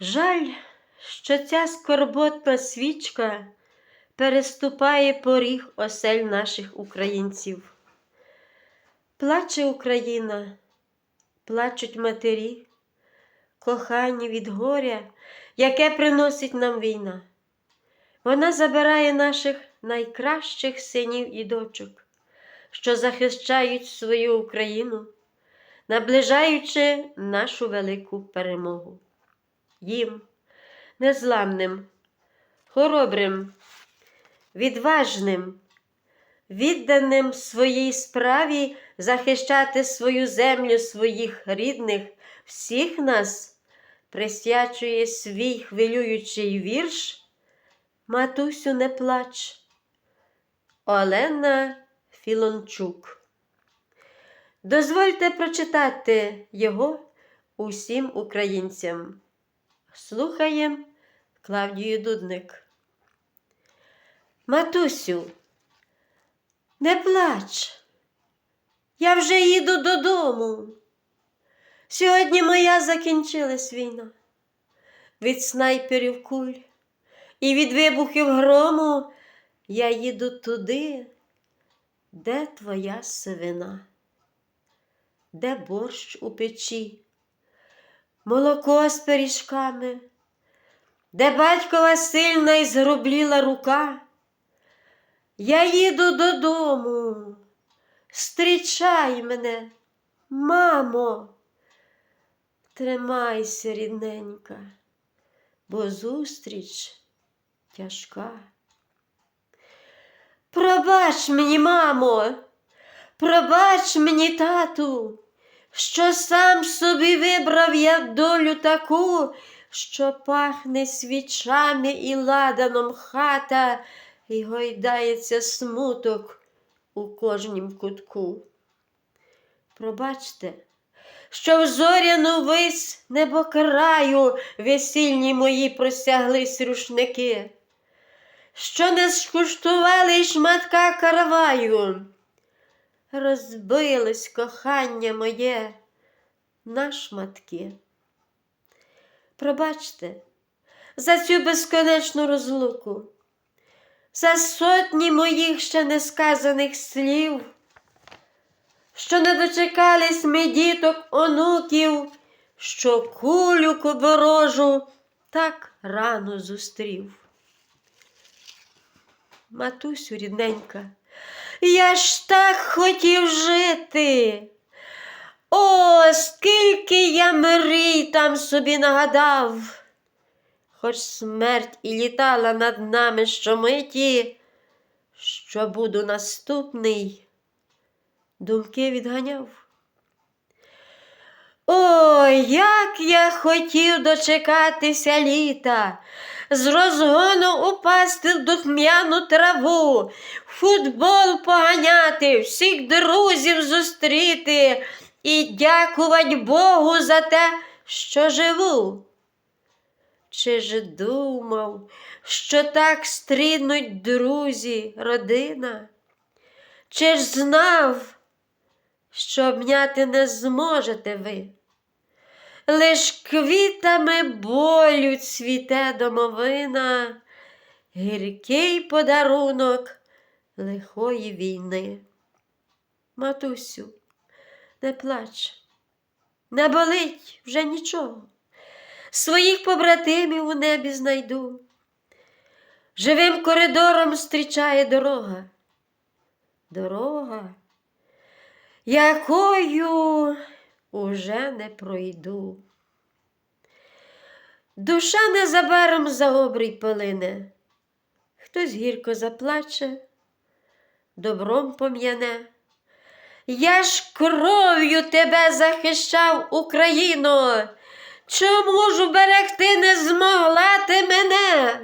Жаль, що ця скорботна свічка переступає поріг осель наших українців. Плаче Україна, плачуть матері, кохані від горя, яке приносить нам війна. Вона забирає наших найкращих синів і дочок, що захищають свою Україну, наближаючи нашу велику перемогу. Їм, незламним, хоробрим, відважним, відданим своїй справі захищати свою землю, своїх рідних, всіх нас присвячує свій хвилюючий вірш. Матусю, не плач. Олена Філончук. Дозвольте прочитати його усім українцям. Слухаєм Клавдію Дудник. Матусю, не плач. Я вже їду додому. Сьогодні моя закінчилась війна від снайперів куль і від вибухів грому я їду туди, де твоя сивина, де борщ у печі, молоко з пиріжками, де батькова сильна і згрубліла рука. Я їду додому, зустрічай мене, мамо, тримайся, рідненька, бо зустріч тяжка. Пробач мені, мамо, пробач мені, тату, що сам собі вибрав я долю таку, що пахне свічами і ладаном хата, і гойдається смуток у кожнім кутку. Пробачте, що в зоряну вись небокраю весільні мої просяглись рушники, що не скуштували шматка караваю, розбилось кохання моє на шматки. Пробачте за цю безконечну розлуку, за сотні моїх ще несказаних слів що не дочекались ми діток онуків, що кулю коборожу так рано зустрів. Матусю рідненька, я ж так хотів жити. О, скільки я мрій там собі нагадав, хоч смерть і літала над нами щомиті, що буду наступний думки відганяв. Ой, як я хотів дочекатися літа, з розгону упасти в духмяну траву, футбол поганяти, всіх друзів зустріти і дякувати Богу за те, що живу. Чи ж думав, що так стрінуть друзі, родина? Чи ж знав? що обняти не зможете ви. Лиш квітами болю цвіте домовина, гіркий подарунок лихої війни. Матусю, не плач, не болить вже нічого. Своїх побратимів у небі знайду. Живим коридором зустрічає дорога. Дорога якою уже не пройду. Душа незабаром за обрій полине, хтось гірко заплаче, добром пом'яне. Я ж кров'ю тебе захищав, Україно, чому ж уберегти не змогла ти мене?